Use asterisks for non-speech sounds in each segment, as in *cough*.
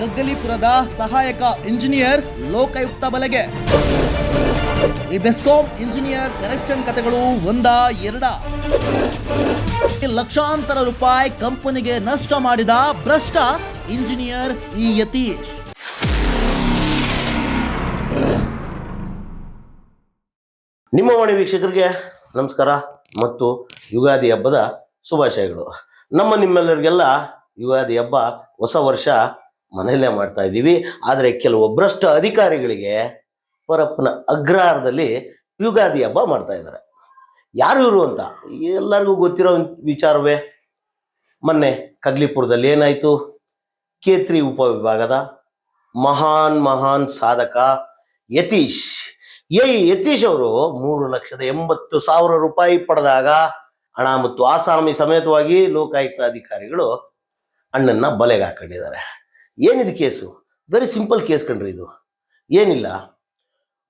ಗಗ್ಗಲಿಪುರದ ಸಹಾಯಕ ಇಂಜಿನಿಯರ್ ಲೋಕಾಯುಕ್ತ ಬಲೆಗೆ. ಈ ಬೆಸ್ಕಾಂ ಇಂಜಿನಿಯರ್ ಕರೆಕ್ಷನ್ ಕಥೆಗಳು ಒಂದ, ಎರಡ. ಲಕ್ಷಾಂತರ ರೂಪಾಯಿ ಕಂಪನಿಗೆ ನಷ್ಟ ಮಾಡಿದ ಭ್ರಷ್ಟ ಇಂಜಿನಿಯರ್ ಈ ಯತೀಶ್. ನಿಮ್ಮ ವಾಣಿ ವೀಕ್ಷಕರಿಗೆ ನಮಸ್ಕಾರ ಮತ್ತು ಯುಗಾದಿ ಹಬ್ಬದ ಶುಭಾಶಯಗಳು. ನಮ್ಮ ನಿಮ್ಮೆಲ್ಲರಿಗೆಲ್ಲ ಯುಗಾದಿ ಹಬ್ಬ ಹೊಸ ವರ್ಷ ಮನೆಯಲ್ಲೇ ಮಾಡ್ತಾ ಇದ್ದೀವಿ. ಆದರೆ ಕೆಲವು ಭ್ರಷ್ಟ ಅಧಿಕಾರಿಗಳಿಗೆ ಪರಪ್ಪನ ಅಗ್ರಹಾರದಲ್ಲಿ ಯುಗಾದಿ ಹಬ್ಬ ಮಾಡ್ತಾ ಇದ್ದಾರೆ. ಯಾರು ಇವರು ಅಂತ? ಎಲ್ಲರಿಗೂ ಗೊತ್ತಿರೋ ವಿಚಾರವೇ? ಮೊನ್ನೆ ಕಗ್ಲಿಪುರದಲ್ಲಿ ಏನಾಯಿತು? ಕೇತ್ರಿ ಉಪವಿಭಾಗದ ಮಹಾನ್ ಮಹಾನ್ ಸಾಧಕ ಯತೀಶ್. ಎ ಯತೀಶ್ ಅವರು ಮೂರು ಲಕ್ಷದ ಎಂಬತ್ತು ಸಾವಿರ ರೂಪಾಯಿ ಪಡೆದಾಗ ಹಣ ಮತ್ತು ಆಸಾಮಿ ಸಮೇತವಾಗಿ ಲೋಕಾಯುಕ್ತ ಅಧಿಕಾರಿಗಳು ಅಣ್ಣನ್ನ ಬಲೆಗೆ ಹಾಕೊಂಡಿದ್ದಾರೆ. ಏನಿದು ಕೇಸು? ವೆರಿ ಸಿಂಪಲ್ ಕೇಸ್ ಕಣ್ರಿ ಇದು. ಏನಿಲ್ಲ.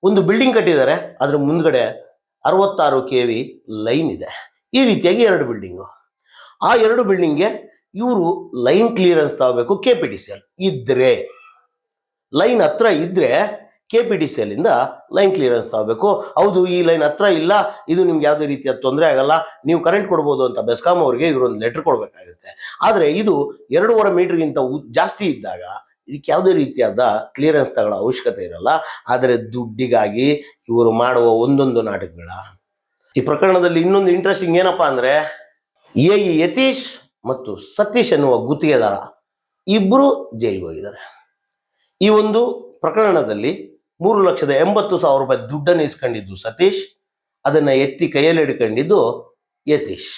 ಒಂದು ಬಿಲ್ಡಿಂಗ್ ಕಟ್ಟಿದ್ದಾರೆ. ಅದ್ರ ಮುಂದ್ಗಡೆ ಅರವತ್ತಾರು ಕೆ ವಿ ಲೈನ್ ಇದೆ. ಈ ರೀತಿಯಾಗಿ ಎರಡು ಬಿಲ್ಡಿಂಗು ಆ ಎರಡು ಬಿಲ್ಡಿಂಗ್ಗೆ ಇವರು ಲೈನ್ ಕ್ಲಿಯರೆನ್ಸ್ ತಗೋಬೇಕು K P T C L ಇದ್ರೆ ಲೈನ್ ಹತ್ರ ಇದ್ರೆ ಕೆ ಪಿ ಟಿ ಸಿ ಎಲ್ಲಿಂದ ಲೈನ್ ಕ್ಲಿಯರೆನ್ಸ್ ತಗೋಬೇಕು. ಹೌದು, ಈ ಲೈನ್ ಹತ್ರ ಇಲ್ಲ. ಇದು ನಿಮ್ಗೆ ಯಾವುದೇ ರೀತಿಯ ತೊಂದರೆ ಆಗಲ್ಲ. ನೀವು ಕರೆಂಟ್ ಕೊಡ್ಬೋದು ಅಂತ ಬೆಸ್ಕಾಮ್ ಅವರಿಗೆ ಇವರೊಂದು ಲೆಟರ್ ಕೊಡಬೇಕಾಗುತ್ತೆ. ಆದರೆ ಇದು ಎರಡೂವರೆ ಮೀಟರ್ಗಿಂತ ಜಾಸ್ತಿ ಇದ್ದಾಗ ಇದಕ್ಕೆ ಯಾವುದೇ ರೀತಿಯಾದ ಕ್ಲಿಯರೆನ್ಸ್ ತಗೊಳ್ಳೋ ಅವಶ್ಯಕತೆ ಇರಲ್ಲ. ಆದರೆ ದುಡ್ಡಿಗಾಗಿ ಇವರು ಮಾಡುವ ಒಂದೊಂದು ನಾಟಕಗಳ. ಈ ಪ್ರಕರಣದಲ್ಲಿ ಇನ್ನೊಂದು ಇಂಟ್ರೆಸ್ಟಿಂಗ್ ಏನಪ್ಪಾ ಅಂದರೆ, ಎ ಇ ಯತೀಶ್ ಮತ್ತು ಸತೀಶ್ ಎನ್ನುವ ಗುತ್ತಿಗೆದಾರ ಇಬ್ಬರು ಜೈಲಿಗೆ ಹೋಗಿದ್ದಾರೆ. ಈ ಒಂದು ಪ್ರಕರಣದಲ್ಲಿ ಮೂರು ಲಕ್ಷದ ಎಂಬತ್ತು ಸಾವಿರ ರೂಪಾಯಿ ದುಡ್ಡನ್ನು ಇಸ್ಕೊಂಡಿದ್ದು ಸತೀಶ್, ಅದನ್ನ ಎತ್ತಿ ಕೈಯಲ್ಲಿ ಹಿಡ್ಕೊಂಡಿದ್ದು ಯತೀಶ್.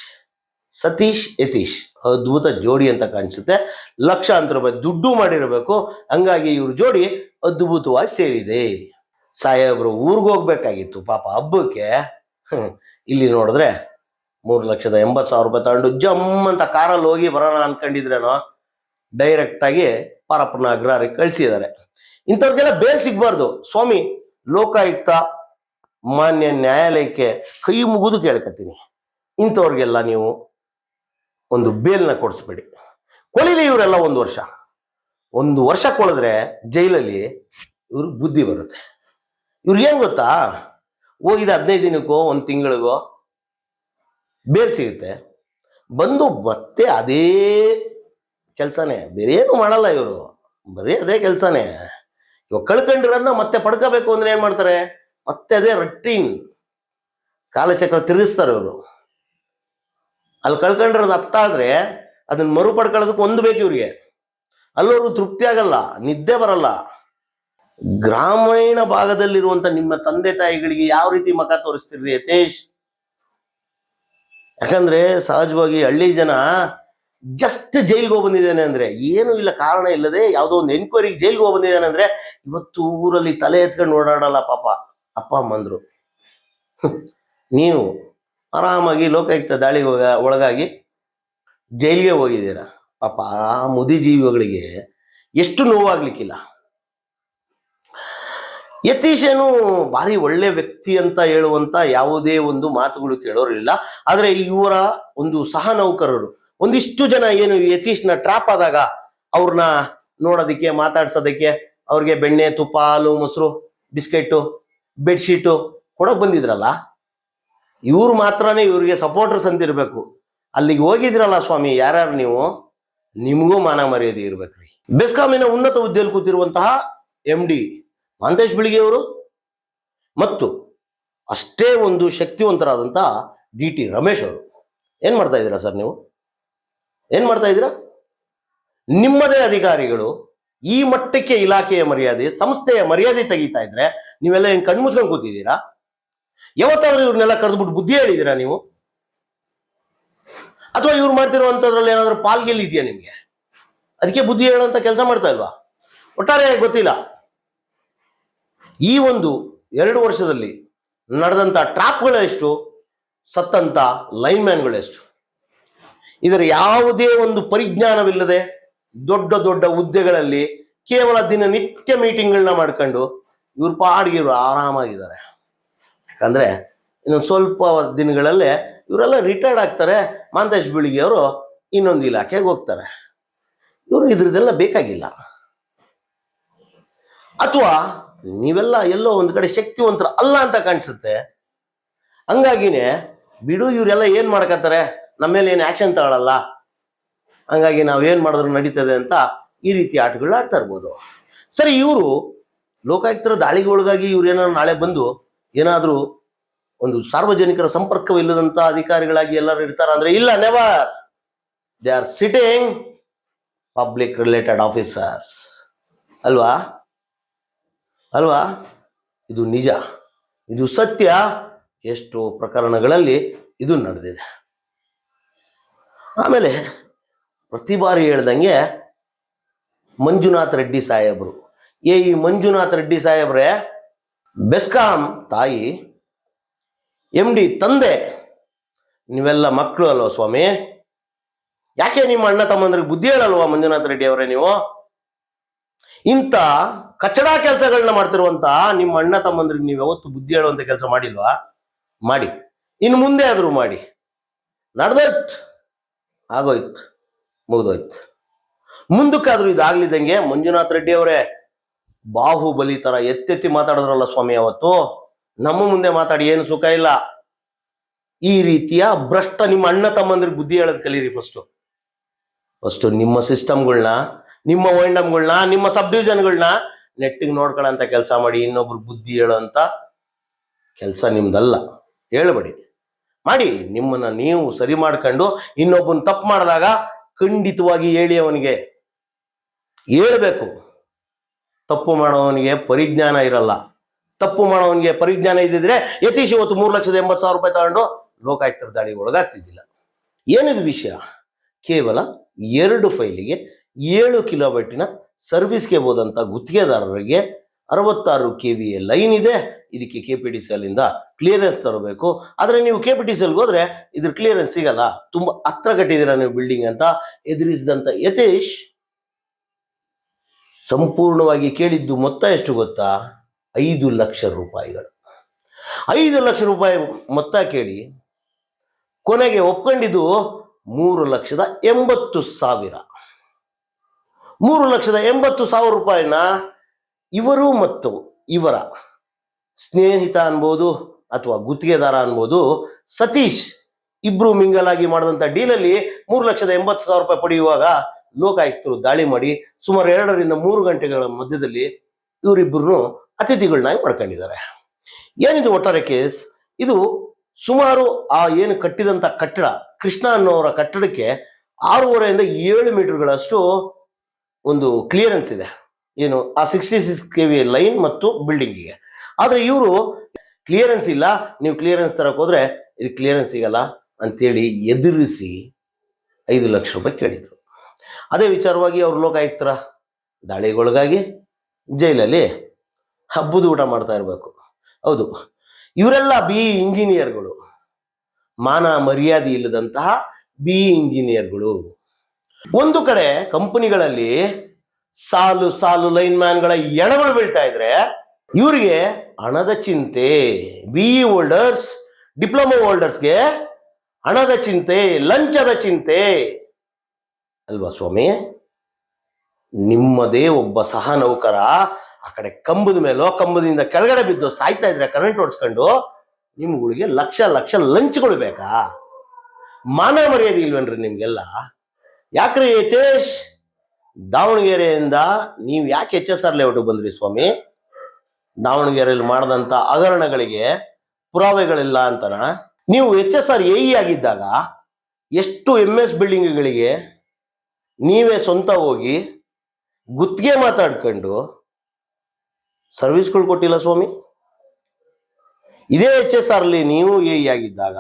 ಸತೀಶ್, ಯತೀಶ್. ಅದ್ಭುತ ಜೋಡಿ ಅಂತ ಕಾಣಿಸುತ್ತೆ. ಲಕ್ಷಾಂತರ ರೂಪಾಯಿ ದುಡ್ಡು ಮಾಡಿರಬೇಕು. ಹಂಗಾಗಿ ಇವ್ರ ಜೋಡಿ ಅದ್ಭುತವಾಗಿ ಸೇರಿದೆ. ಸಾಹೇಬ್ರು ಊರಿಗೆ ಹೋಗ್ಬೇಕಾಗಿತ್ತು. ಪಾಪ ಹಬ್ಬಕ್ಕೆ. ಇಲ್ಲಿ ನೋಡಿದ್ರೆ ಮೂರು ಲಕ್ಷದ ಎಂಬತ್ತು ಸಾವಿರ ರೂಪಾಯಿ ತಗೊಂಡು ಜಮ್ ಅಂತ ಕಾರಲ್ಲಿ ಹೋಗಿ ಬರೋಣ ಅನ್ಕೊಂಡಿದ್ರೇನೋ? ಡೈರೆಕ್ಟ್ ಆಗಿ ಪರಪ್ಪನ ಅಗ್ರಹಾರಕ್ಕೆ ಕಳಿಸಿದ್ದಾರೆ. ಇಂಥವ್ರಿಗೆಲ್ಲ ಬೇಲ್ ಸಿಗ್ಬಾರ್ದು. ಸ್ವಾಮಿ, ಲೋಕಾಯುಕ್ತ, ಮಾನ್ಯ ನ್ಯಾಯಾಲಯಕ್ಕೆ ಕೈ ಮುಗಿದು ಕೇಳ್ಕತ್ತೀನಿ. ಇಂಥವ್ರಿಗೆಲ್ಲ ನೀವು ಒಂದು ಬೇಲ್ನ ಕೊಡಿಸ್ಬೇಡಿ. ಕೊಳಿಲಿ ಇವರೆಲ್ಲ ಒಂದು ವರ್ಷ. ಒಂದು ವರ್ಷ ಕೊಳೆದ್ರೆ ಜೈಲಲ್ಲಿ ಇವ್ರಿಗೆ ಬುದ್ಧಿ ಬರುತ್ತೆ. ಇವ್ರಿಗೇನು ಗೊತ್ತಾ? ಹೋಗಿದ ಹದಿನೈದು ದಿನಕ್ಕೋ, ಒಂದು ತಿಂಗಳಿಗೋ ಬೇಲ್ ಸಿಗುತ್ತೆ. ಬಂದು ಮತ್ತೆ ಅದೇ ಕೆಲಸನೇ. ಬೇರೆ ಏನು ಮಾಡಲ್ಲ ಇವರು. ಬರೀ ಅದೇ ಕೆಲಸನೇ. ಇವಾಗ ಕಳ್ಕೊಂಡಿರೋದನ್ನ ಮತ್ತೆ ಪಡ್ಕೋಬೇಕು ಅಂದ್ರೆ ಏನು ಮಾಡ್ತಾರೆ? ಮತ್ತೆ ಅದೇ ರಟ್ಟಿನ್ ಕಾಲಚಕ್ರ ತಿರುಗಿಸ್ತಾರೆ ಅವರು ಅಲ್ಲಿ ಕಳ್ಕೊಂಡಿರೋದು ಅರ್ಥ ಆದ್ರೆ ಅದನ್ನ ಮರು ಪಡ್ಕೊಳ್ಳೋದಕ್ಕೆ ಒಂದು ಬೇಕು ಇವ್ರಿಗೆ. ಅಲ್ಲವರು ತೃಪ್ತಿ ಆಗಲ್ಲ, ನಿದ್ದೆ ಬರಲ್ಲ. ಗ್ರಾಮೀಣ ಭಾಗದಲ್ಲಿರುವಂತ ನಿಮ್ಮ ತಂದೆ ತಾಯಿಗಳಿಗೆ ಯಾವ ರೀತಿ ಮಖ ತೋರಿಸ್ತೀರಿ, ಯತೇಶ್? ಯಾಕಂದ್ರೆ ಸಹಜವಾಗಿ ಹಳ್ಳಿ ಜನ ಜಸ್ಟ್ ಜೈಲ್ಗೆ ಹೋಗಿ ಬಂದಿದ್ದೇನೆ ಅಂದ್ರೆ ಏನು ಇಲ್ಲ, ಕಾರಣ ಇಲ್ಲದೆ ಯಾವುದೋ ಒಂದು ಎನ್ಕ್ವೈರಿಗೆ ಜೈಲ್ಗೆ ಹೋಗಿ ಬಂದಿದ್ದಾನೆ ಅಂದ್ರೆ ಇವತ್ತು ಊರಲ್ಲಿ ತಲೆ ಎತ್ಕೊಂಡು ಓಡಾಡಲ್ಲ ಪಾಪ. ಅಪ್ಪ ಅಮ್ಮಂದ್ರು. *laughs* ನೀವು ಆರಾಮಾಗಿ ಲೋಕಾಯುಕ್ತ ದಾಳಿಗೆ ಹೋಗ, ಒಳಗಾಗಿ ಜೈಲಿಗೆ ಹೋಗಿದ್ದೀರ. ಪಾಪ ಆ ಮುದಿ ಜೀವಿಗಳಿಗೆ ಎಷ್ಟು ನೋವಾಗ್ಲಿಕ್ಕಿಲ್ಲ. ಯತೀಶನು ಭಾರಿ ಒಳ್ಳೆ ವ್ಯಕ್ತಿ ಅಂತ ಹೇಳುವಂತ ಯಾವುದೇ ಒಂದು ಮಾತುಗಳು ಕೇಳೋರಿಲ್ಲ. ಆದರೆ ಇವರ ಒಂದು ಸಹ ನೌಕರರು ಒಂದಿಷ್ಟು ಜನ ಏನು ಯತೀಶ್ನ ಟ್ರಾಪ್ ಆದಾಗ ಅವ್ರನ್ನ ನೋಡೋದಕ್ಕೆ, ಮಾತಾಡ್ಸೋದಕ್ಕೆ ಅವ್ರಿಗೆ ಬೆಣ್ಣೆ, ತುಪ್ಪ, ಹಾಲು, ಮೊಸರು ಬಿಸ್ಕೆಟ್ಟು ಬೆಡ್ಶೀಟು ಕೊಡೋಕೆ ಬಂದಿದ್ರಲ್ಲ? ಇವ್ರು ಮಾತ್ರನೇ ಇವ್ರಿಗೆ ಸಪೋರ್ಟರ್ಸ್ ಸಂದಿರಬೇಕು ಅಲ್ಲಿಗೆ ಹೋಗಿದ್ರಲ್ಲ ಸ್ವಾಮಿ, ಯಾರ್ಯಾರು ನೀವು? ನಿಮಗೂ ಮಾನ ಮರ್ಯಾದೆ ಇರ್ಬೇಕ್ರಿ. ಬೆಸ್ಕಾಮಿನ ಉನ್ನತ ಹುದ್ದೆಯಲ್ಲಿ ಕೂತಿರುವಂತಹ ಎಂ ಡಿ ಮಹಂತೇಶ್ ಬಿಳಿಗೆಯವರು ಮತ್ತು ಅಷ್ಟೇ ಒಂದು ಶಕ್ತಿವಂತರಾದಂಥ ಡಿ ಟಿ ರಮೇಶ್ ಅವರು. ಏನು ಮಾಡ್ತಾ ಇದ್ದೀರಾ ಸರ್ ನೀವು? ಏನು ಮಾಡ್ತಾ ಇದ್ದೀರಾ? ನಿಮ್ಮದೇ ಅಧಿಕಾರಿಗಳು ಈ ಮಟ್ಟಕ್ಕೆ ಇಲಾಖೆಯ ಮರ್ಯಾದೆ, ಸಂಸ್ಥೆಯ ಮರ್ಯಾದೆ ತೆಗಿತಾ ಇದ್ರೆ ನೀವೆಲ್ಲ ಏನು ಕಣ್ಮುಚ್ಕೊಂಡು ಕೂತಿದ್ದೀರಾ? ಯಾವತ್ತಾದ್ರೂ ಇವ್ರನ್ನೆಲ್ಲ ಕರೆದ್ಬಿಟ್ಟು ಬುದ್ಧಿ ಹೇಳಿದ್ದೀರಾ ನೀವು? ಅಥವಾ ಇವ್ರು ಮಾಡ್ತಿರುವಂಥದ್ರಲ್ಲಿ ಏನಾದರೂ ಪಾಲ್ಗೆಲ್ಲಿದೆಯಾ ನಿಮಗೆ? ಅದಕ್ಕೆ ಬುದ್ಧಿ ಹೇಳುವಂಥ ಕೆಲಸ ಮಾಡ್ತಾ ಇಲ್ವಾ? ಒಟ್ಟಾರೆ ಗೊತ್ತಿಲ್ಲ. ಈ ಒಂದು ಎರಡು ವರ್ಷದಲ್ಲಿ ನಡೆದಂಥ ಟ್ರಾಪ್ಗಳೆಷ್ಟು ಸತ್ತಂತ ಲೈನ್ಮ್ಯಾನ್ಗಳೆಷ್ಟು ಇದರ ಯಾವುದೇ ಒಂದು ಪರಿಜ್ಞಾನವಿಲ್ಲದೆ ದೊಡ್ಡ ದೊಡ್ಡ ಹುದ್ದೆಗಳಲ್ಲಿ ಕೇವಲ ದಿನನಿತ್ಯ ಮೀಟಿಂಗ್ಗಳನ್ನ ಮಾಡ್ಕೊಂಡು ಇವ್ರ ಪಾಡಿಗೆ ಇವರು ಆರಾಮಾಗಿದ್ದಾರೆ. ಯಾಕಂದ್ರೆ ಇನ್ನೊಂದು ಸ್ವಲ್ಪ ದಿನಗಳಲ್ಲೇ ಇವರೆಲ್ಲ ರಿಟೈರ್ಡ್ ಆಗ್ತಾರೆ. ಮಾಂತೇಶ್ ಬೀಳಿಗೆ ಇನ್ನೊಂದು ಇಲಾಖೆಗೆ ಹೋಗ್ತಾರೆ. ಇವರು ಇದ್ರದ್ದೆಲ್ಲ ಬೇಕಾಗಿಲ್ಲ. ಅಥವಾ ನೀವೆಲ್ಲ ಎಲ್ಲೋ ಒಂದು ಕಡೆ ಶಕ್ತಿವಂತರು ಅಲ್ಲ ಅಂತ ಕಾಣಿಸುತ್ತೆ. ಹಂಗಾಗಿನೇ ಬಿಡು ಇವರೆಲ್ಲ ಏನು ಮಾಡ್ಕತ್ತಾರೆ? ನಮ್ಮ ಮೇಲೆ ಏನು ಆ್ಯಕ್ಷನ್ ತಗೊಳಲ್ಲ. ಹಂಗಾಗಿ ಏನು ಮಾಡಿದ್ರು ನಡೀತದೆ ಅಂತ ಈ ರೀತಿ ಆಟಗಳನ್ನ ಆಡ್ತಾ ಇರ್ಬೋದು. ಸರಿ, ಇವರು ಲೋಕಾಯುಕ್ತರ ದಾಳಿಗೆ ಒಳಗಾಗಿ ಇವ್ರು ಏನಾದ್ರು ನಾಳೆ ಬಂದು ಏನಾದರೂ ಒಂದು ಸಾರ್ವಜನಿಕರ ಸಂಪರ್ಕವಿಲ್ಲದಂಥ ಅಧಿಕಾರಿಗಳಾಗಿ ಎಲ್ಲರೂ ಇರ್ತಾರ ಅಂದರೆ ಇಲ್ಲ never they are sitting public related officers ಅಲ್ವಾ? ಅಲ್ವಾ? ಇದು ನಿಜ. ಇದು ಸತ್ಯ. ಎಷ್ಟು ಪ್ರಕರಣಗಳಲ್ಲಿ ಇದು ನಡೆದಿದೆ. ಆಮೇಲೆ ಪ್ರತಿ ಬಾರಿ ಹೇಳ್ದಂಗೆ ಮಂಜುನಾಥ್ ರೆಡ್ಡಿ ಸಾಹೇಬರು. ಏ, ಈ ಮಂಜುನಾಥ್ ರೆಡ್ಡಿ ಸಾಹೇಬ್ರೆ, ಬೆಸ್ಕಾಂ ತಾಯಿ, ಎಂ ಡಿ ತಂದೆ, ನೀವೆಲ್ಲ ಮಕ್ಕಳು ಅಲ್ವ ಸ್ವಾಮಿ? ಯಾಕೆ ನಿಮ್ಮ ಅಣ್ಣ ತಮ್ಮಂದ್ರಿಗೆ ಬುದ್ಧಿ ಹೇಳಲ್ವಾ ಮಂಜುನಾಥ್ ರೆಡ್ಡಿ ಅವರೇ ನೀವು? ಇಂಥ ಕಚಡ ಕೆಲಸಗಳನ್ನ ಮಾಡ್ತಿರುವಂತ ನಿಮ್ಮ ಅಣ್ಣ ತಮ್ಮಂದ್ರಿಗೆ ನೀವು ಯಾವತ್ತು ಬುದ್ಧಿ ಹೇಳುವಂತ ಕೆಲಸ ಮಾಡಿಲ್ವಾ? ಮಾಡಿ. ಇನ್ನು ಮುಂದೆ ಆದರೂ ಮಾಡಿ. ನಡೆದೋಯ್ತು ಆಗೋಯ್ತು, ಮುಗಿದೋಯ್ತು. ಮುಂದಕ್ಕಾದ್ರೂ ಇದಾಗ್ಲಿದ್ದಂಗೆ ಮಂಜುನಾಥ್ ರೆಡ್ಡಿ ಅವರೇ ಬಾಹುಬಲಿ ತರ ಎತ್ತೆತ್ತಿ ಮಾತಾಡಿದ್ರಲ್ಲ ಸ್ವಾಮಿ ಅವತ್ತು, ನಮ್ಮ ಮುಂದೆ ಮಾತಾಡಿ, ಏನು ಸುಖ ಇಲ್ಲ. ಈ ರೀತಿಯ ಭ್ರಷ್ಟ ನಿಮ್ಮ ಅಣ್ಣ ತಮ್ಮಂದ್ರಿಗೆ ಬುದ್ಧಿ ಹೇಳೋದು ಕಲೀರಿ ಫಸ್ಟು ಫಸ್ಟು ನಿಮ್ಮ ಸಿಸ್ಟಮ್ಗಳನ್ನ ನಿಮ್ಮ ವೈಂಡಮ್ಗಳನ್ನ ನಿಮ್ಮ ಸಬ್ ಡಿವಿಷನ್ಗಳನ್ನ ನೆಟ್ಟಿಗೆ ನೋಡ್ಕೊಳ್ಳೋಂಥ ಕೆಲಸ ಮಾಡಿ ಇನ್ನೊಬ್ರು ಬುದ್ಧಿ ಹೇಳೋ ಅಂತ ಕೆಲಸ ನಿಮ್ದಲ್ಲ. ಹೇಳ್ಬೇಡಿ. ಮಾಡಿ, ನಿಮ್ಮನ್ನ ನೀವು ಸರಿ ಮಾಡ್ಕೊಂಡು ಇನ್ನೊಬ್ಬನ ತಪ್ಪು ಮಾಡಿದಾಗ ಖಂಡಿತವಾಗಿ ಹೇಳಿ ಅವನಿಗೆ. ಹೇಳ್ಬೇಕು. ತಪ್ಪು ಮಾಡೋವನಿಗೆ ಪರಿಜ್ಞಾನ ಇರಲ್ಲ. ತಪ್ಪು ಮಾಡೋವನಿಗೆ ಪರಿಜ್ಞಾನ ಇದ್ದಿದ್ರೆ ಯತೀಶ್ ಇವತ್ತು ಮೂರು ಲಕ್ಷದ ಎಂಬತ್ತು ಸಾವಿರ ರೂಪಾಯಿ ತಗೊಂಡು ಲೋಕಾಯುಕ್ತರ ದಾಳಿಗೆ ಒಳಗಾಗ್ತಿದ್ದಿಲ್ಲ. ಏನಿದು ವಿಷಯ? ಕೇವಲ ಎರಡು ಫೈಲಿಗೆ ಏಳು ಕಿಲೋಮೀಟ್ರಿನ ಸರ್ವಿಸ್ಗೆ ಹೋದಂಥ ಗುತ್ತಿಗೆದಾರರಿಗೆ ಅರವತ್ತಾರು ಕೆ ವಿ ಎ ಲೈನ್ ಇದೆ. ಇದಕ್ಕೆ ಕೆ ಪಿ ಡಿ ಸಿ ಅಲ್ಲಿಂದ ಕ್ಲಿಯರೆನ್ಸ್ ತರಬೇಕು. ಆದರೆ ನೀವು ಕೆ ಪಿ ಡಿ ಸಿ ಹೋದ್ರೆ ಇದ್ರ ಕ್ಲಿಯರೆನ್ಸ್ ಸಿಗಲ್ಲ. ತುಂಬ ಹತ್ರ ಕಟ್ಟಿದ್ದೀರಾ ನೀವು ಬಿಲ್ಡಿಂಗ್ ಅಂತ? ಎದುರಿಸಿದಂಥ ಯತೀಶ್, ಸಂಪೂರ್ಣವಾಗಿ ಕೇಳಿದ್ದು ಮೊತ್ತ ಎಷ್ಟು ಗೊತ್ತಾ? ಐದು ಲಕ್ಷ ರೂಪಾಯಿಗಳು. ಐದು ಲಕ್ಷ ರೂಪಾಯಿ ಮೊತ್ತ ಕೇಳಿ, ಕೊನೆಗೆ ಒಪ್ಕೊಂಡಿದ್ದು ಮೂರು ಲಕ್ಷದ ಎಂಬತ್ತು ಸಾವಿರ. ಮೂರು ಲಕ್ಷದ ಎಂಬತ್ತು ಸಾವಿರ ರೂಪಾಯಿನ ಇವರು ಮತ್ತು ಇವರ ಸ್ನೇಹಿತ ಅನ್ಬೋದು ಅಥವಾ ಗುತ್ತಿಗೆದಾರ ಅನ್ಬೋದು, ಸತೀಶ್ ಇಬ್ರು ಮಿಂಗಲ್ ಆಗಿ ಮಾಡಿದಂಥ ಡೀಲಲ್ಲಿ ಮೂರು ಲಕ್ಷದ ಎಂಬತ್ತು ಸಾವಿರ ರೂಪಾಯಿ ಪಡೆಯುವಾಗ ಲೋಕಾಯುಕ್ತರು ದಾಳಿ ಮಾಡಿ ಸುಮಾರು ಎರಡರಿಂದ ಮೂರು ಗಂಟೆಗಳ ಮಧ್ಯದಲ್ಲಿ ಇವರಿಬ್ಬರನ್ನು ಅತಿಥಿಗಳನ್ನಾಗಿ ಮಾಡ್ಕೊಂಡಿದ್ದಾರೆ. ಏನಿದು ಒಟ್ಟಾರೆ ಕೇಸ್? ಇದು ಸುಮಾರು ಆ ಏನು ಕಟ್ಟಿದಂಥ ಕಟ್ಟಡ, ಕೃಷ್ಣ ಅನ್ನೋರ ಕಟ್ಟಡಕ್ಕೆ ಆರೂವರೆಯಿಂದ ಏಳು ಮೀಟರ್ಗಳಷ್ಟು ಒಂದು ಕ್ಲಿಯರೆನ್ಸ್ ಇದೆ. ಏನು ಆ sixty six K V line ಮತ್ತು ಬಿಲ್ಡಿಂಗಿಗೆ ಆದರೆ ಇವರು ಕ್ಲಿಯರೆನ್ಸ್ ಇಲ್ಲ, ನೀವು ಕ್ಲಿಯರೆನ್ಸ್ ತರಕ್ಕೆ ಹೋದ್ರೆ ಇದು ಕ್ಲಿಯರೆನ್ಸ್ ಸಿಗಲ್ಲ ಅಂತೇಳಿ ಎದುರಿಸಿ ಐದು ಲಕ್ಷ ರೂಪಾಯಿ ಕೇಳಿದರು. ಅದೇ ವಿಚಾರವಾಗಿ ಅವ್ರು ಲೋಕಾಯುಕ್ತರ ದಾಳಿಗೊಳಗಾಗಿ ಜೈಲಲ್ಲಿ ಹಬ್ಬದ ಊಟ ಮಾಡ್ತಾ ಇರಬೇಕು. ಹೌದು. ಇವರೆಲ್ಲ ಬಿ ಇಂಜಿನಿಯರ್ಗಳು. ಮಾನ ಮರ್ಯಾದೆ ಇಲ್ಲದಂತಹ ಬಿ ಇಂಜಿನಿಯರ್ಗಳು. ಒಂದು ಕಡೆ ಕಂಪನಿಗಳಲ್ಲಿ ಸಾಲು ಸಾಲು ಲೈನ್ ಮ್ಯಾನ್ಗಳ ಎಣಗಳು ಬೀಳ್ತಾ ಇದ್ರೆ ಇವರಿಗೆ ಹಣದ ಚಿಂತೆ. ಬಿ ಇ ಹೋಲ್ಡರ್ಸ್ ಡಿಪ್ಲೊಮಾ ಹೋಲ್ಡರ್ಸ್ಗೆ ಹಣದ ಚಿಂತೆ, ಲಂಚದ ಚಿಂತೆ. ಅಲ್ವಾ ಸ್ವಾಮಿ? ನಿಮ್ಮದೇ ಒಬ್ಬ ಸಹ ನೌಕರ ಆ ಕಡೆ ಕಂಬದ ಮೇಲೋ ಕಂಬದಿಂದ ಕೆಳಗಡೆ ಬಿದ್ದು ಸಾಯ್ತಾ ಇದ್ರೆ ಕರೆಂಟ್ ಓಡಿಸ್ಕೊಂಡು ನಿಮ್ಗಳಿಗೆ ಲಕ್ಷ ಲಕ್ಷ ಲಂಚ್ಗಳು ಬೇಕಾ? ಮಾನ ಮರ್ಯಾದೆ ಇಲ್ವೇನ್ರಿ ನಿಮ್ಗೆಲ್ಲ? ಯಾಕ್ರಿ ಯತೇಶ್? ದಾವಣಗೆರೆಯಿಂದ ನೀವು ಯಾಕೆ ಎಚ್ ಎಸ್ ಆರ್ ಲೇಔಟ್ ಬಂದ್ರಿ ಸ್ವಾಮಿ? ದಾವಣಗೆರೆಯಲ್ಲಿ ಮಾಡಿದಂಥ ಹಗರಣಗಳಿಗೆ ಪುರಾವೆಗಳಿಲ್ಲ ಅಂತನ. ನೀವು ಎಚ್ ಎಸ್ ಆರ್ ಎ ಆಗಿದ್ದಾಗ ಎಷ್ಟು ಎಂ ಎಸ್ ಬಿಲ್ಡಿಂಗ್ಗಳಿಗೆ ನೀವೇ ಸ್ವಂತ ಹೋಗಿ ಗುತ್ತಿಗೆ ಮಾತಾಡ್ಕೊಂಡು ಸರ್ವಿಸ್ಗಳು ಕೊಟ್ಟಿಲ್ಲ ಸ್ವಾಮಿ? ಇದೇ ಎಚ್ ಎಸ್ ಆರ್ಲಿ ನೀವು ಎ ಆಗಿದ್ದಾಗ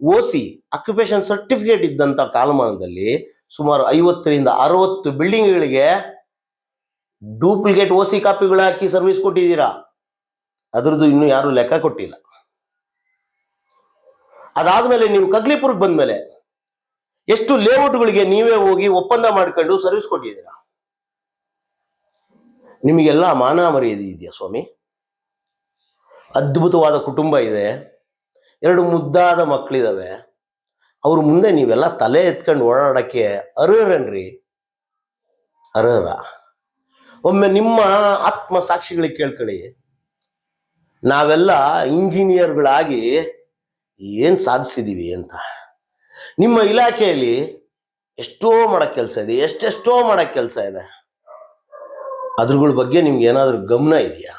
ಓ ಸಿ ಅಕ್ಯುಪೇಷನ್ ಸರ್ಟಿಫಿಕೇಟ್ ಇದ್ದಂಥ ಕಾಲಮಾನದಲ್ಲಿ ಸುಮಾರು ಐವತ್ತರಿಂದ ಅರವತ್ತು ಬಿಲ್ಡಿಂಗ್ಗಳಿಗೆ ಡೂಪ್ಲಿಕೇಟ್ ಓ ಸಿ ಕಾಪಿಗಳು ಹಾಕಿ ಸರ್ವಿಸ್ ಕೊಟ್ಟಿದ್ದೀರಾ? ಅದರದ್ದು ಇನ್ನು ಯಾರು ಲೆಕ್ಕ ಕೊಟ್ಟಿಲ್ಲ. ಅದಾದ್ಮೇಲೆ ನೀವು ಕಗ್ಲಿಪುರಕ್ಕೆ ಬಂದ್ಮೇಲೆ ಎಷ್ಟು ಲೇಔಟ್ಗಳಿಗೆ ನೀವೇ ಹೋಗಿ ಒಪ್ಪಂದ ಮಾಡ್ಕೊಂಡು ಸರ್ವಿಸ್ ಕೊಟ್ಟಿದ್ದೀರಾ? ನಿಮಗೆಲ್ಲ ಮಾನ ಮರ್ಯಾದೆ ಇದೆಯಾ ಸ್ವಾಮಿ? ಅದ್ಭುತವಾದ ಕುಟುಂಬ ಇದೆ. ಎರಡು ಮುದ್ದಾದ ಮಕ್ಕಳಿದಾವೆ ಅವ್ರ ಮುಂದೆ ನೀವೆಲ್ಲ ತಲೆ ಎತ್ಕೊಂಡು ಓಡಾಡೋಕ್ಕೆ ಅರ್ಹರನ್ರಿ? ಅರ್ಹರ? ಒಮ್ಮೆ ನಿಮ್ಮ ಆತ್ಮ ಸಾಕ್ಷಿಗಳಿಗೆ ಕೇಳ್ಕೊಳ್ಳಿ. ನಾವೆಲ್ಲ ಇಂಜಿನಿಯರ್ಗಳಾಗಿ ಏನು ಸಾಧಿಸಿದೀವಿ ಅಂತ. ನಿಮ್ಮ ಇಲಾಖೆಯಲ್ಲಿ ಎಷ್ಟೋ ಮಾಡೋ ಕೆಲಸ ಇದೆ, ಎಷ್ಟೆಷ್ಟೋ ಮಾಡೋ ಕೆಲಸ ಇದೆ. ಅದ್ರಗಳ ಬಗ್ಗೆ ನಿಮ್ಗೆ ಏನಾದರೂ ಗಮನ ಇದೆಯಾ?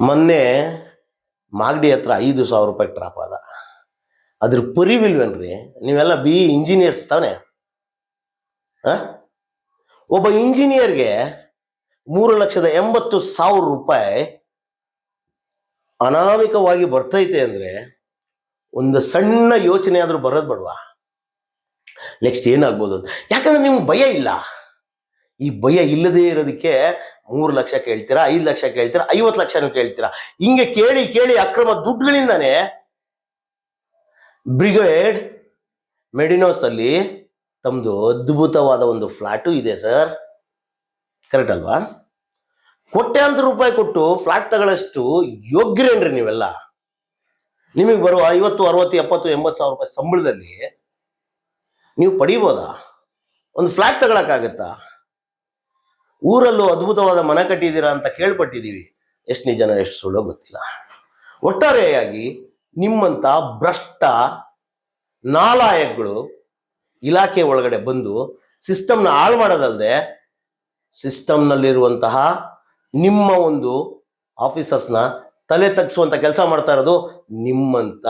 ಮೊನ್ನೆ ಮಾಗಡಿ ಹತ್ರ ಐದು ಸಾವಿರ ರೂಪಾಯಿ ಟ್ರಾಪ್ ಅದ ಅದ್ರ ಪರಿವಿಲ್ವೇನ್ರಿ? ನೀವೆಲ್ಲ ಬಿ ಇಂಜಿನಿಯರ್ಸ್ ತಾನೆ? ಆ? ಒಬ್ಬ ಇಂಜಿನಿಯರ್ಗೆ ಮೂರು ಲಕ್ಷದ ಎಂಬತ್ತು ಸಾವಿರ ರೂಪಾಯಿ ಅನಾಮಿಕವಾಗಿ ಬರ್ತೈತೆ ಅಂದ್ರೆ ಒಂದು ಸಣ್ಣ ಯೋಚನೆ ಆದರೂ ಬರೋದು ಬೇಡವಾ? ನೆಕ್ಸ್ಟ್ ಏನಾಗ್ಬೋದು? ಯಾಕಂದ್ರೆ ನಿಮ್ಗೆ ಭಯ ಇಲ್ಲ. ಈ ಭಯ ಇಲ್ಲದೆ ಇರೋದಕ್ಕೆ ಮೂರು ಲಕ್ಷ ಕೇಳ್ತೀರಾ, ಐದು ಲಕ್ಷ ಕೇಳ್ತೀರಾ, ಐವತ್ತು ಲಕ್ಷನೂ ಕೇಳ್ತೀರಾ? ಹಿಂಗೆ ಕೇಳಿ ಕೇಳಿ ಅಕ್ರಮ ದುಡ್ಡುಗಳಿಂದಾನೆ ಬ್ರಿಗೇಡ್ ಮೆಡಿನೋಸ್ ಅಲ್ಲಿ ತಮ್ಮದು ಅದ್ಭುತವಾದ ಒಂದು ಫ್ಲಾಟು ಇದೆ, ಸರ್. ಕರೆಕ್ಟ್ ಅಲ್ವಾ? ಕೋಟ್ಯಾಂತರ ರೂಪಾಯಿ ಕೊಟ್ಟು ಫ್ಲಾಟ್ ತಗೊಳ್ಳೋಷ್ಟು ಯೋಗ್ಯರೇನ್ರಿ ನೀವೆಲ್ಲ? ನಿಮಗೆ ಬರುವ ಐವತ್ತು, ಅರವತ್ತು, ಎಪ್ಪತ್ತು, ಎಂಬತ್ತು ಸಾವಿರ ರೂಪಾಯಿ ಸಂಬಳದಲ್ಲಿ ನೀವು ಪಡಿಬೋದಾ? ಒಂದು ಫ್ಲಾಟ್ ತಗೊಳಕ್ಕಾಗತ್ತಾ? ಊರಲ್ಲೂ ಅದ್ಭುತವಾದ ಮನೆ ಕಟ್ಟಿದ್ದೀರಾ ಅಂತ ಕೇಳ್ಪಟ್ಟಿದ್ದೀವಿ. ಎಷ್ಟು ನಿಜನ, ಎಷ್ಟು ಸುಳ್ಳೋ ಗೊತ್ತಿಲ್ಲ. ಒಟ್ಟಾರೆಯಾಗಿ ನಿಮ್ಮಂಥ ಭ್ರಷ್ಟ ನಾಲಾಯಕ್ಗಳು ಇಲಾಖೆ ಒಳಗಡೆ ಬಂದು ಸಿಸ್ಟಮ್ನ ಹಾಳು ಮಾಡೋದಲ್ಲದೆ ಸಿಸ್ಟಮ್ನಲ್ಲಿರುವಂತಹ ನಿಮ್ಮ ಒಂದು ಆಫೀಸರ್ಸ್ನ ತಲೆ ತಗ್ಸುವಂಥ ಕೆಲಸ ಮಾಡ್ತಾ ಇರೋದು ನಿಮ್ಮಂಥ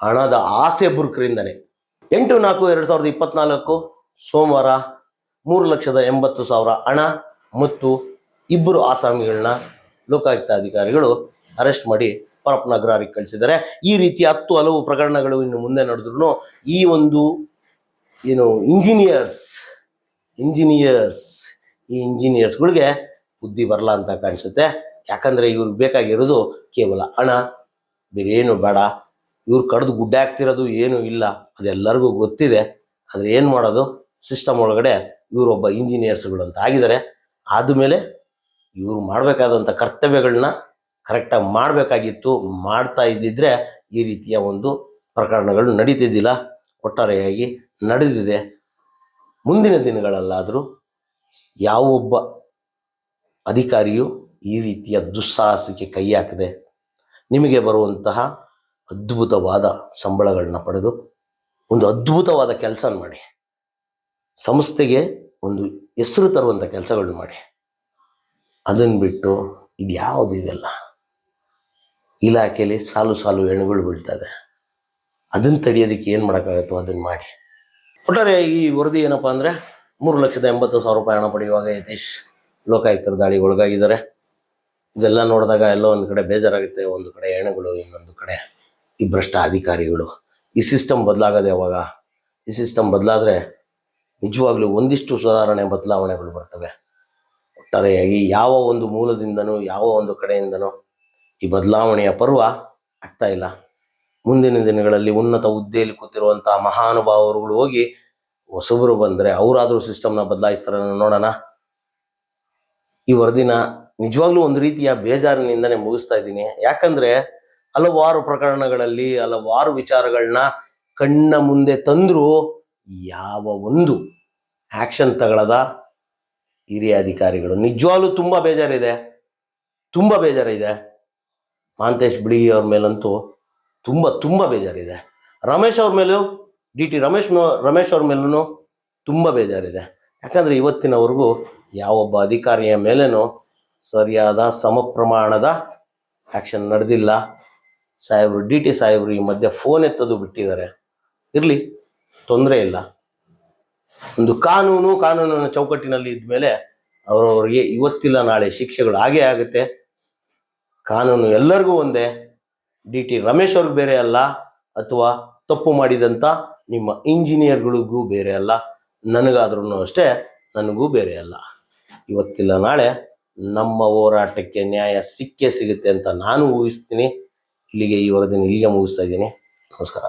ಹಣದ ಆಸೆ ಬುರುಕರಿಂದನೇ. ಎಂಟು, ನಾಲ್ಕು, ಎರಡು ಸಾವಿರದ ಇಪ್ಪತ್ನಾಲ್ಕು ಸೋಮವಾರ ಮೂರು ಲಕ್ಷದ ಎಂಬತ್ತು ಸಾವಿರ ಹಣ ಮತ್ತು ಇಬ್ಬರು ಆಸಾಮಿಗಳನ್ನ ಲೋಕಾಯುಕ್ತ ಅಧಿಕಾರಿಗಳು ಅರೆಸ್ಟ್ ಮಾಡಿ ಪರಪ್ಪನಗರಿಗೆ ಕಳಿಸಿದ್ದಾರೆ. ಈ ರೀತಿ ಹತ್ತು ಹಲವು ಪ್ರಕರಣಗಳು ಇನ್ನು ಮುಂದೆ ನಡೆದ್ರು ಈ ಒಂದು ಏನು ಇಂಜಿನಿಯರ್ಸ್ ಇಂಜಿನಿಯರ್ಸ್ ಈ ಇಂಜಿನಿಯರ್ಸ್ಗಳಿಗೆ ಬುದ್ಧಿ ಬರಲ್ಲ ಅಂತ ಕಾಣಿಸುತ್ತೆ. ಯಾಕಂದರೆ ಇವ್ರಿಗೆ ಬೇಕಾಗಿರೋದು ಕೇವಲ ಹಣ ಬೇರೇನು ಬೇಡ. ಇವ್ರು ಕಡ್ದು ಗುಡ್ಡೆ ಹಾಕ್ತಿರೋದು ಏನೂ ಇಲ್ಲ. ಅದೆಲ್ಲರಿಗೂ ಗೊತ್ತಿದೆ. ಆದರೆ ಏನು ಮಾಡೋದು? ಸಿಸ್ಟಮ್ ಒಳಗಡೆ ಇವರೊಬ್ಬ ಇಂಜಿನಿಯರ್ಸ್ಗಳು ಅಂತ ಆಗಿದ್ದಾರೆ. ಆದಮೇಲೆ ಇವರು ಮಾಡಬೇಕಾದಂಥ ಕರ್ತವ್ಯಗಳನ್ನ ಕರೆಕ್ಟಾಗಿ ಮಾಡಬೇಕಾಗಿತ್ತು, ಮಾಡ್ತಾ ಇದ್ದಿದ್ರೆ ಈ ರೀತಿಯ ಒಂದು ಪ್ರಕರಣಗಳು ನಡೀತಿದ್ದಿಲ್ಲ. ಒಟ್ಟಾರೆಯಾಗಿ ನಡೆದಿದೆ. ಮುಂದಿನ ದಿನಗಳಲ್ಲಾದರೂ ಯಾವೊಬ್ಬ ಅಧಿಕಾರಿಯು ಈ ರೀತಿಯ ದುಸ್ಸಾಹಸಕ್ಕೆ ಕೈ ಹಾಕದೆ. ನಿಮಗೆ ಬರುವಂತಹ ಅದ್ಭುತವಾದ ಸಂಬಳಗಳನ್ನ ಪಡೆದು ಒಂದು ಅದ್ಭುತವಾದ ಕೆಲಸ ಮಾಡಿ. ಸಂಸ್ಥೆಗೆ ಒಂದು ಹೆಸರು ತರುವಂಥ ಕೆಲಸಗಳನ್ನ ಮಾಡಿ. ಅದನ್ನು ಬಿಟ್ಟು ಇದು ಯಾವುದು ಇಲಾಖೆಯಲ್ಲಿ ಸಾಲು ಸಾಲು ಹೆಣ್ಣುಗಳು ಬೀಳ್ತದೆ ಅದನ್ನು ತಡೆಯೋದಕ್ಕೆ ಏನು ಮಾಡೋಕ್ಕಾಗತ್ತೋ ಅದನ್ನು ಮಾಡಿ. ಒಟ್ಟಾರೆ ಈ ವರದಿ ಏನಪ್ಪ ಅಂದರೆ ಮೂರು ಲಕ್ಷದ ಎಂಬತ್ತು ಸಾವಿರ ರೂಪಾಯಿ ಹಣ ಪಡೆಯುವಾಗ ಯತೀಶ್ ಲೋಕಾಯುಕ್ತರ ದಾಳಿಗೆ ಒಳಗಾಗಿದ್ದಾರೆ. ಇದೆಲ್ಲ ನೋಡಿದಾಗ ಎಲ್ಲೋ ಒಂದು ಕಡೆ ಬೇಜಾರಾಗುತ್ತೆ, ಒಂದು ಕಡೆ ಹೆಣಗಳು ಇನ್ನೊಂದು ಕಡೆ ಈ ಭ್ರಷ್ಟ ಅಧಿಕಾರಿಗಳು. ಈ ಸಿಸ್ಟಮ್ ಬದಲಾಗದೆ ಯಾವಾಗ? ಈ ಸಿಸ್ಟಮ್ ಬದಲಾದರೆ ನಿಜವಾಗ್ಲೂ ಒಂದಿಷ್ಟು ಸುಧಾರಣೆ ಬದಲಾವಣೆಗಳು ಬರ್ತವೆ. ಒಟ್ಟಾರೆಯಾಗಿ ಯಾವ ಒಂದು ಮೂಲದಿಂದನೂ, ಯಾವ ಒಂದು ಕಡೆಯಿಂದನೂ ಈ ಬದಲಾವಣೆಯ ಪರ್ವ ಆಗ್ತಾ ಇಲ್ಲ. ಮುಂದಿನ ದಿನಗಳಲ್ಲಿ ಉನ್ನತ ಹುದ್ದೆಯಲ್ಲಿ ಕೂತಿರುವಂತಹ ಮಹಾನುಭಾವರುಗಳು ಹೋಗಿ ಹೊಸಬರು ಬಂದರೆ ಅವರಾದರೂ ಸಿಸ್ಟಮ್ನ ಬದಲಾಯಿಸ್ತಾರೆ ನೋಡೋಣ. ಈ ವರದಿನ ನಿಜವಾಗ್ಲೂ ಒಂದು ರೀತಿಯ ಬೇಜಾರಿನಿಂದನೇ ಮುಗಿಸ್ತಾ ಇದ್ದೀನಿ. ಯಾಕಂದ್ರೆ ಹಲವಾರು ಪ್ರಕರಣಗಳಲ್ಲಿ ಹಲವಾರು ವಿಚಾರಗಳನ್ನ ಕಣ್ಣ ಮುಂದೆ ತಂದರೂ ಯಾವ ಒಂದು ಆಕ್ಷನ್ ತಗೊಳ್ಳದ ಹಿರಿಯ ಅಧಿಕಾರಿಗಳು. ನಿಜವಾಗ್ಲೂ ತುಂಬ ಬೇಜಾರಿದೆ. ತುಂಬ ಬೇಜಾರಿದೆ. ಮಾಂತೇಶ್ ಬಿಡಿ ಅವ್ರ ಮೇಲಂತೂ ತುಂಬ ತುಂಬ ಬೇಜಾರಿದೆ. ರಮೇಶ್ ಅವ್ರ ಮೇಲೂ, ಡಿ ಟಿ ರಮೇಶ್ ರಮೇಶ್ ಅವ್ರ ಮೇಲೂ ತುಂಬ ಬೇಜಾರಿದೆ. ಯಾಕಂದರೆ ಇವತ್ತಿನವರೆಗೂ ಯಾವೊಬ್ಬ ಅಧಿಕಾರಿಯ ಮೇಲೂ ಸರಿಯಾದ ಸಮ ಪ್ರಮಾಣದ ಆ್ಯಕ್ಷನ್ ನಡೆದಿಲ್ಲ. ಸಾಹೇಬರು, ಡಿ ಟಿ ಸಾಹೇಬರು ಈ ಮಧ್ಯೆ ಫೋನ್ ಎತ್ತೋದು ಬಿಟ್ಟಿದ್ದಾರೆ. ಇರಲಿ, ತೊಂದರೆ ಇಲ್ಲ. ಒಂದು ಕಾನೂನು ಕಾನೂನಿನ ಚೌಕಟ್ಟಿನಲ್ಲಿ ಇದ್ಮೇಲೆ ಅವರವರಿಗೆ ಇವತ್ತಿಲ್ಲ ನಾಳೆ ಶಿಕ್ಷೆಗಳು ಹಾಗೇ ಆಗುತ್ತೆ. ಕಾನೂನು ಎಲ್ಲರಿಗೂ ಒಂದೇ. ಡಿ ಟಿ ರಮೇಶ್ ಅವ್ರಿಗೆ ಬೇರೆ ಅಲ್ಲ ಅಥವಾ ತಪ್ಪು ಮಾಡಿದಂಥ ನಿಮ್ಮ ಇಂಜಿನಿಯರ್ಗಳಿಗೂ ಬೇರೆ ಅಲ್ಲ. ನನಗಾದ್ರೂ ಅಷ್ಟೇ ನನಗೂ ಬೇರೆ ಅಲ್ಲ. ಇವತ್ತಿಲ್ಲ, ನಾಳೆ ನಮ್ಮ ಹೋರಾಟಕ್ಕೆ ನ್ಯಾಯ ಸಿಕ್ಕೇ ಸಿಗುತ್ತೆ ಅಂತ ನಾನು ಊಹಿಸ್ತೀನಿ. ಇಲ್ಲಿಗೆ ಈ ವರದಿನ ಇಲ್ಲಿಗೆ ಮುಗಿಸ್ತಾ ಇದ್ದೀನಿ. ನಮಸ್ಕಾರ.